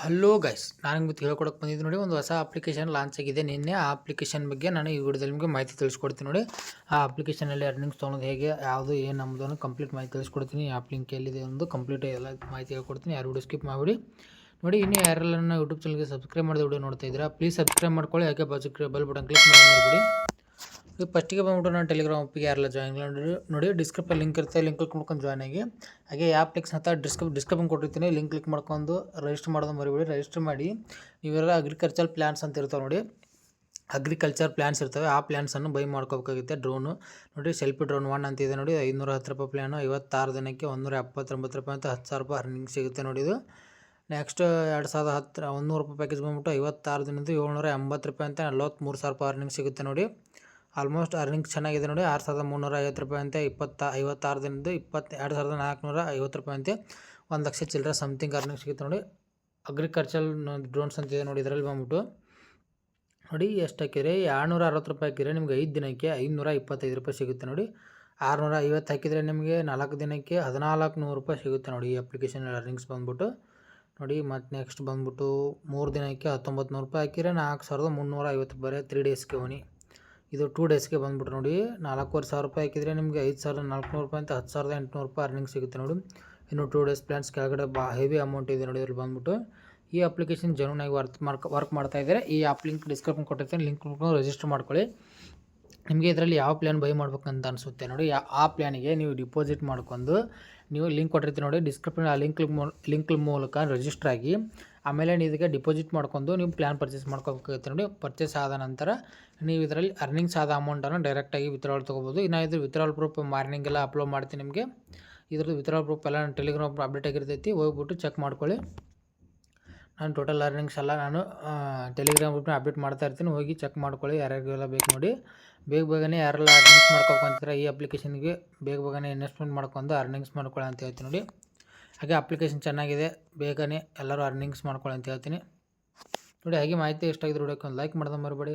Hello guys ನಾನು ನಿಮ್ಗೆ ಹೇಳ್ಕೊಡಕ್ಕೆ ಬಂದಿದ್ದು ನೋಡಿ, ಒಂದು ಹೊಸ ಅಪ್ಲಿಕೇಶನ್ ಲಾಂಚ್ ಆಗಿದೆ. ನಿನ್ನೆ ಆ ಅಪ್ಲಿಕೇಶನ್ ಬಗ್ಗೆ ನಾನು ಈ ವಿಡಿಯೋದಲ್ಲಿ ನಿಮಗೆ ಮಾಹಿತಿ ತಿಳಿಸ್ಕೊಡ್ತೀನಿ ನೋಡಿ. ಆ ಅಪ್ಲಿಕೇಶನಲ್ಲಿ ಅರ್ನಿಂಗ್ಸ್ ತೊಗೊಳೋದು ಹೇಗೆ, ಯಾವುದು, ಏನು ನಮ್ಮದನ್ನು ಕಂಪ್ಲೀಟ್ ಮಾಹಿತಿ ತಿಳಿಸ್ಕೊಡ್ತೀನಿ. ಆ ಲಿಂಕ್ ಎಲ್ಲಿದೆ ಒಂದು ಕಂಪ್ಲೀಟ್ ಎಲ್ಲ ಮಾಹಿತಿ ಹೇಳ್ಕೊಡ್ತೀನಿ. ಯಾರು ವಿಡಿಯೋ ಸ್ಕಿಪ್ ಮಾಡಿಬಿಡಿ. ನೋಡಿ, ಇನ್ನೂ ಯಾರೆಲ್ಲ ಯೂಟ್ಯೂಬ್ ಚಾನಲ್ಗೆ ಸಬ್ಸ್ಕ್ರೈಬ್ ಮಾಡಿದ ವಿಡಿಯೋ ನೋಡ್ತಾ ಇದ್ದೀರಾ ಪ್ಲೀಸ್ ಸಬ್ಸ್ಕ್ರೈಬ್ ಮಾಡ್ಕೊಳ್ಳಿ. ಯಾಕೆ ಬಾಜು ಬೆಲ್ ಬಟನ್ ಕ್ಲಿಕ್ ಮಾಡಿ ಈಗ ಫಸ್ಟಿಗೆ ಬಂದ್ಬಿಟ್ಟು ನಾನು ಟೆಲಿಗ್ರಾಮ್ ಯಾರಲ್ಲ ಯಾರೆಲ್ಲ ಜಾಯಿನ್ ನೋಡಿ ನೋಡಿ ಡಿಸ್ಕ್ರಿಪ್ಷನ್ ಲಿಂಕ್ ಇರುತ್ತೆ ಲಿಂಕ್ ಕ್ಲಿಕ್ ಮಾಡ್ಕೊಂಡು ಜಾಯ್ನ್ ಆಗಿ. ಹಾಗೆ ಆ್ಯಪ್ ಲಿಂಕ್ಸ್ ಅಂತ ಡಿಸ್ಕ್ರಿಪ್ ಡಿಸ್ಕ್ರಿಪ್ಷನ್ ಕೊಟ್ಟಿರ್ತೀನಿ ಲಿಂಕ್ ಕ್ಲಿಕ್ ಮಾಡ್ಕೊಂಡು ರಿಜಿಸ್ಟರ್ ಮಾಡೋದು ಮರಿಬೇಡಿ ರಿಜಿಸ್ಟರ್ ಮಾಡಿ. ನೀವೆಲ್ಲ ಅಗ್ರಿಕಲ್ಚರ್ ಪ್ಲ್ಯಾನ್ಸ್ ಅಂತ ಇರ್ತಾವೆ ನೋಡಿ. ಅಗ್ರಿಕಲ್ಚರ್ ಪ್ಲ್ಯಾನ್ಸ್ ಇರ್ತವೆ, ಆ ಪ್ಲ್ಯಾನ್ಸನ್ನು ಬೈ ಮಾಡ್ಕೋಬೇಕಾಗುತ್ತೆ ಡ್ರೋನು ನೋಡಿ ಸೆಲ್ಫಿ ಡ್ರೋನ್ ಒನ್ ಅಂತ ಇದೆ ನೋಡಿ ಐನೂರ ಹತ್ತು ರೂಪಾಯಿ ಪ್ಲ್ಯಾನು ಐವತ್ತಾರು ದಿನಕ್ಕೆ ಒಂದೂರ ಎಪ್ಪತ್ತೊಂಬತ್ತು ರೂಪಾಯಿ ಅಂತ ಹತ್ತು ಸಾವಿರ ರೂಪಾಯಿ ಅರ್ನಿಂಗ್ ಸಿಗುತ್ತೆ ನೋಡಿ ಇದು. ನೆಕ್ಸ್ಟ್ ಎರಡು ಸಾವಿರದ ಹತ್ತು ಒಂದೂರು ರೂಪಾಯಿ ಪ್ಯಾಕೇಜ್ ಬಂದ್ಬಿಟ್ಟು ಐವತ್ತಾರು ದಿನದ್ದು ಏಳ್ನೂರ ಎಂಬತ್ತು ರೂಪಾಯಿ ಅಂತ ನಲ್ವತ್ತ್ಮೂರು ಸಾವಿರ ರೂಪಾಯಿ ಅರ್ನಿಂಗ್ ಸಿಗುತ್ತೆ ನೋಡಿ. ಆಲ್ಮೋಸ್ಟ್ ಅರ್ನಿಂಗ್ಸ್ ಚೆನ್ನಾಗಿದೆ ನೋಡಿ. ಆರು ಸಾವಿರದ ಮುನ್ನೂರ ಐವತ್ತು ರೂಪಾಯಿ ಅಂತೆ, ಇಪ್ಪತ್ತ, ಐವತ್ತಾರು ದಿನದ್ದು, ಇಪ್ಪತ್ತು, ಎರಡು ಸಾವಿರದ ನಾಲ್ಕುನೂರ ಐವತ್ತು ರೂಪಾಯಿ ಅಂತೆ. ಒಂದು ಲಕ್ಷ ಚಿಲ್ಲರೆ ಸಮಥಿಂಗ್ ಅರ್ನಿಂಗ್ ಸಿಗುತ್ತೆ ನೋಡಿ. ಅಗ್ರಿಕಲ್ಚರ್ ಡ್ರೋನ್ಸ್ ಅಂತಿದೆ ನೋಡಿ ಇದರಲ್ಲಿ ಬಂದ್ಬಿಟ್ಟು. ನೋಡಿ, ಎಷ್ಟು ಹಾಕಿದ್ರೆ ಏಳ್ನೂರ ಅರವತ್ತು ರೂಪಾಯಿ ಹಾಕಿದರೆ ನಿಮ್ಗೆ ಐದು ದಿನಕ್ಕೆ ಐನೂರ ಇಪ್ಪತ್ತೈದು ರೂಪಾಯಿ ಸಿಗುತ್ತೆ ನೋಡಿ. ಆರುನೂರ ಐವತ್ತು ಹಾಕಿದರೆ ನಿಮಗೆ ನಾಲ್ಕು ದಿನಕ್ಕೆ ಹದಿನಾಲ್ಕು ನೂರು ರೂಪಾಯಿ ಸಿಗುತ್ತೆ ನೋಡಿ ಈ ಅಪ್ಲಿಕೇಶನ್ ಅರ್ನಿಂಗ್ಸ್ ಬಂದ್ಬಿಟ್ಟು. ನೋಡಿ, ಮತ್ತು ನೆಕ್ಸ್ಟ್ ಬಂದ್ಬಿಟ್ಟು ಮೂರು ದಿನಕ್ಕೆ ಹತ್ತೊಂಬತ್ತು ನೂರು ರೂಪಾಯಿ ಹಾಕಿದರೆ ನಾಲ್ಕು ಸಾವಿರದ ಮುನ್ನೂರ ಐವತ್ತು ರೂಪಾಯಿ ತ್ರೀ ಡೇಸ್ಗೆ ಹೋಗಿ ಇದು ಟೂ ಡೇಸ್ಗೆ ಬಂದ್ಬಿಟ್ಟು ನೋಡಿ. ನಾಲ್ಕೂವರೆ ಸಾವಿರ ರೂಪಾಯಿ ಹಾಕಿದರೆ ನಿಮಗೆ ಐದು ಸಾವಿರದ ನಾಲ್ಕುನೂರು ರೂಪಾಯಿ ಅಂತ ಹತ್ತು ಸಾವಿರದ ಎಂಟುನೂರು ರೂಪಾಯಿ ಅರ್ನಿಂಗ್ ಸಿಗುತ್ತೆ ನೋಡಿ. ಇನ್ನು ಟೂ ಡೇಸ್ ಪ್ಲ್ಯಾನ್ಸ್ ಕೆಳಗಡೆ ಬಾ ಹೆವಿ ಅಮೌಂಟ್ ಇದೆ ನೋಡಿ ಇದ್ರಲ್ಲಿ ಬಂದ್ಬಿಟ್ಟು. ಈ ಅಪ್ಲಿಕೇಶನ್ ಜೆನ್ಯೂನಾಗಿ ವರ್ಕ್ ಮಾರ್ಕ್ ವರ್ಕ್ ಮಾಡ್ತಾ ಇದ್ದಾರೆ ಈ ಆ್ಯಪ್ ಲಿಂಕ್ ಡಿಸ್ಕ್ರಿಪ್ಷನ್ ಕೊಟ್ಟಿರ್ತೀನಿ ಲಿಂಕ್ ರಿಜಿಸ್ಟರ್ ಮಾಡ್ಕೊಳ್ಳಿ. ನಿಮಗೆ ಇದರಲ್ಲಿ ಯಾವ ಪ್ಲ್ಯಾನ್ ಬೈ ಮಾಡ್ಬೇಕಂತ ಅನಿಸುತ್ತೆ ನೋಡಿ ಆ ಪ್ಲ್ಯಾನಿಗೆ ನೀವು ಡಿಪಾಸಿಟ್ ಮಾಡ್ಕೊಂಡು ನೀವು ಲಿಂಕ್ ಕೊಟ್ಟಿರ್ತೀನಿ ನೋಡಿ ಡಿಸ್ಕ್ರಿಪ್ಷನ್ ಆ ಲಿಂಕ್ ಲಿಂಕ್ ಮೂಲಕ ರಿಜಿಸ್ಟರ್ ಆಗಿ. ಆಮೇಲೆ ನೀವು ಇದಕ್ಕೆ ಡಿಪಾಸಿಟ್ ಮಾಡ್ಕೊಂಡು ನೀವು ಪ್ಲ್ಯಾನ್ ಪರ್ಚೇಸ್ ಮಾಡ್ಕೋಬೇಕಾಗುತ್ತೆ ನೋಡಿ. ಪರ್ಚೇಸ್ ಆದ ನಂತರ ನೀವು ಇದರಲ್ಲಿ ಅರ್ನಿಂಗ್ಸ್ ಆದ ಅಮೌಂಟನ್ನು ಡೈರೆಕ್ಟಾಗಿ ವಿತ್ಡ್ರಾಲ್ ತೊಗೋಬೋದು. ಇನ್ನು ಇದ್ರ ವಿತ್ಡ್ರಾಲ್ ಪ್ರೂಫ್ ಮಾರ್ನಿಂಗ್ ಎಲ್ಲ ಅಪ್ಲೋಡ್ ಮಾಡ್ತೀನಿ ನಿಮಗೆ. ಇದ್ರದ್ದು ವಿತ್ಡ್ರಾಲ್ ಪ್ರೂಫ್ ಎಲ್ಲ ಟೆಲಿಗ್ರಾಮ್ ಅಪ್ಡೇಟ್ ಆಗಿರ್ತೈತಿ, ಹೋಗ್ಬಿಟ್ಟು ಚೆಕ್ ಮಾಡ್ಕೊಳ್ಳಿ. ನಾನು ಟೋಟಲ್ ಅರ್ನಿಂಗ್ಸ್ ಎಲ್ಲ ನಾನು ಟೆಲಿಗ್ರಾಮ್ ಗ್ರೂಪ್ನ ಅಪ್ಡೇಟ್ ಮಾಡ್ತಾ ಇರ್ತೀನಿ. ಹೋಗಿ ಚೆಕ್ ಮಾಡ್ಕೊಳ್ಳಿ ಯಾರ್ಯಾರಿಗೆಲ್ಲ ಬೇಕು ನೋಡಿ. ಬೇಗ ಬೇಗನೆ ಯಾರೆಲ್ಲ ಅರ್ನಿಂಗ್ಸ್ ಮಾಡ್ಕೊಬೇಕಂತೀರ ಈ ಅಪ್ಲಿಕೇಶನ್ಗೆ ಬೇಗ ಬೇಗನೆ ಇನ್ವೆಸ್ಟ್ಮೆಂಟ್ ಮಾಡ್ಕೊಂಡು ಅರ್ನಿಂಗ್ಸ್ ಮಾಡ್ಕೊಳ್ಳಿ ಅಂತ ಹೇಳ್ತೀನಿ ನೋಡಿ. ಹಾಗೆ ಅಪ್ಲಿಕೇಶನ್ ಚೆನ್ನಾಗಿದೆ, ಬೇಗನೆ ಎಲ್ಲರೂ ಅರ್ನಿಂಗ್ಸ್ ಮಾಡ್ಕೊಳ್ಳಿ ಅಂತ ಹೇಳ್ತೀನಿ. ನೋಡಿ, ಹಾಗೆ ಮಾಹಿತಿ ಇಷ್ಟ ಆಗಿದ್ರೆ ಒಂದು ಲೈಕ್ ಮಾಡೋದು ಮರಿಬೇಡಿ.